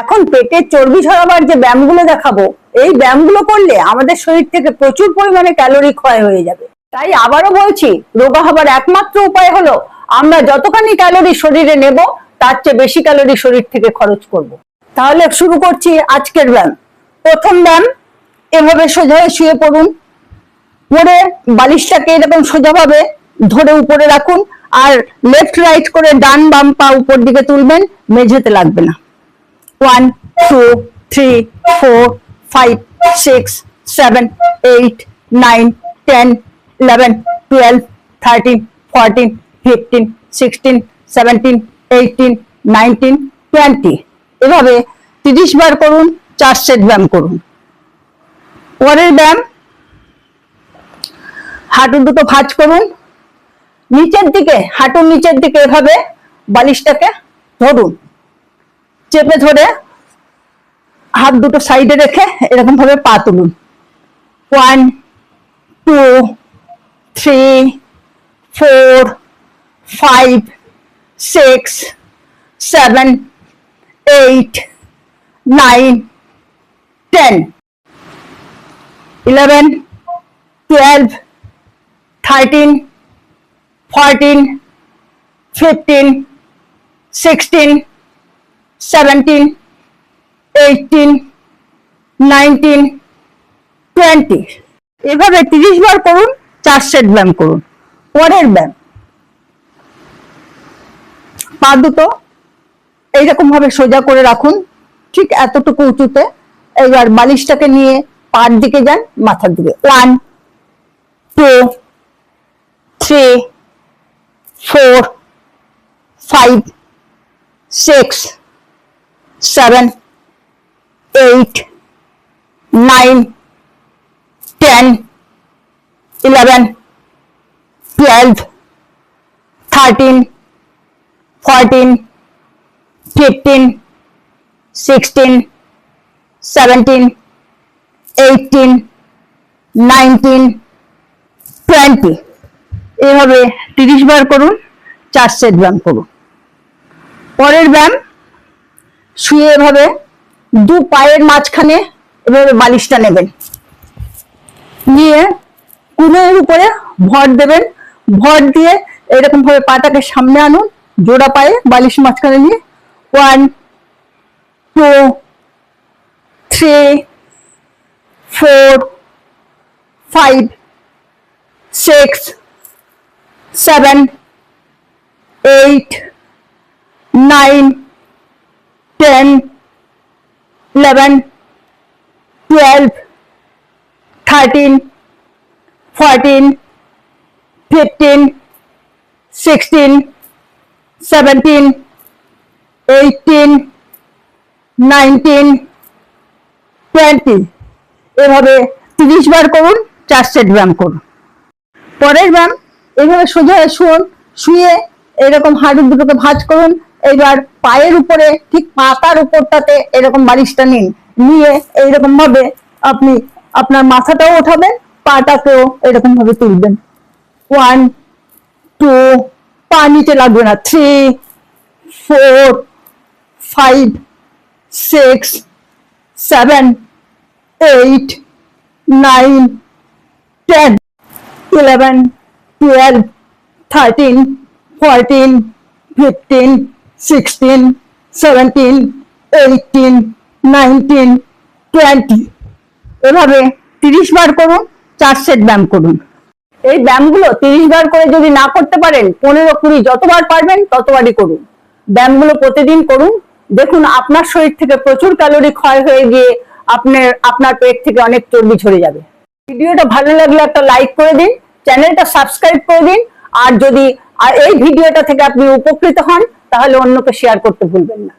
এখন পেটের চর্বি ঝরাবার যে ব্যায়ামগুলো দেখাবো, এই ব্যায়ামগুলো করলে আমাদের শরীর থেকে প্রচুর পরিমাণে ক্যালোরি ক্ষয় হয়ে যাবে। তাই আবারও বলছি, রোগা হবার একমাত্র উপায় হলো আমরা যতখানি ক্যালোরি শরীরে নেব, তার চেয়ে বেশি ক্যালোরি শরীর থেকে খরচ করব। তাহলে শুরু করছি আজকের ব্যায়াম। প্রথম ব্যায়াম, এভাবে সোজা শুয়ে পড়ুন। পরে বালিশটাকে এরকম সোজাভাবে ধরে উপরে রাখুন, আর লেফট রাইট করে ডান বাম পা উপর দিকে তুলবেন, মেঝেতে লাগবে না। One two three four five six seven eight nine ten eleven twelve thirteen fourteen fifteen sixteen seventeen eighteen nineteen twenty এভাবে তিরিশ বার করুন, চার সেট ব্যায়াম করুন। পরের ব্যায়াম হাঁটু দুটো ভাঁজ করুন। নিচের দিকে, হাঁটুর নিচের দিকে এভাবে বালিশটাকে ধরুন। চেপে ধরে হাত দুটো সাইডে রেখে এরকম ভাবে পা তুলুন। One two three four five six seven eight nine ten eleven twelve thirteen fourteen fifteen sixteen seventeen eighteen nineteen twenty এভাবে তিরিশ বার করুন চার সেট ব্যায়াম করুন। পরের ব্যায়াম পা দুটো এইরকম ভাবে সোজা করে রাখুন, ঠিক এতটুকু উঁচুতে। এবার বালিশটাকে নিয়ে পার দিকে যান, মাথার দিকে। One two three four five six seven, eight, nine, ten, eleven, twelve, thirteen, fourteen, fifteen, sixteen, seventeen, eighteen, nineteen, twenty এভাবে তিরিশ বার করুন চার সেট ব্যায়াম করুন পরের ব্যায়াম শুয়ে এভাবে দু পায়ের মাঝখানে এভাবে বালিশটা নেবেন। নিয়ে কুলের উপরে ভর দেবেন। ভর দিয়ে এরকম ভাবে পাটাকে সামনে আনুন, জোড়া পায়ে বালিশ মাঝখানে নিয়ে। One two three four five six seven eight nine ten eleven twelve thirteen fourteen fifteen sixteen seventeen eighteen nineteen twenty এভাবে তিরিশ বার করুন, চার সেট ব্যায়াম করুন। পরের ব্যায়াম এইভাবে সোজা শুন, শুয়ে এরকম হাঁটু দুটোকে ভাঁজ করুন এবার পায়ের উপরে, ঠিক পাতার উপরটাতে এরকম বালিশটা নিন। নিয়ে এইরকম ভাবে আপনি আপনার মাথাটাও ওঠাবেন, পাটাকেও এরকম ভাবে তুলবেন। ওয়ান টু পা নিচে লাগবে না। Three four five six seven eight nine ten eleven twelve thirteen fourteen fifteen sixteen seventeen eighteen nineteen twenty এভাবে তিরিশ বার করুন, চার সেট ব্যায়াম করুন। এই ব্যায়ামগুলো তিরিশ বার করে যদি না করতে পারেন, পনেরো কুড়ি যতবার পারবেন ততবারই করুন। ব্যায়ামগুলো প্রতিদিন করুন। দেখুন, আপনার শরীর থেকে প্রচুর ক্যালোরি ক্ষয় হয়ে গিয়ে আপনার আপনার পেট থেকে অনেক চর্বি ঝরে যাবে। ভিডিওটা ভালো লাগলে একটা লাইক করে দিন, চ্যানেলটা সাবস্ক্রাইব করে দিন। আর যদি আর এই ভিডিওটা থেকে আপনি উপকৃত হন তাহলে অন্যকে শেয়ার করতে ভুলবেন না।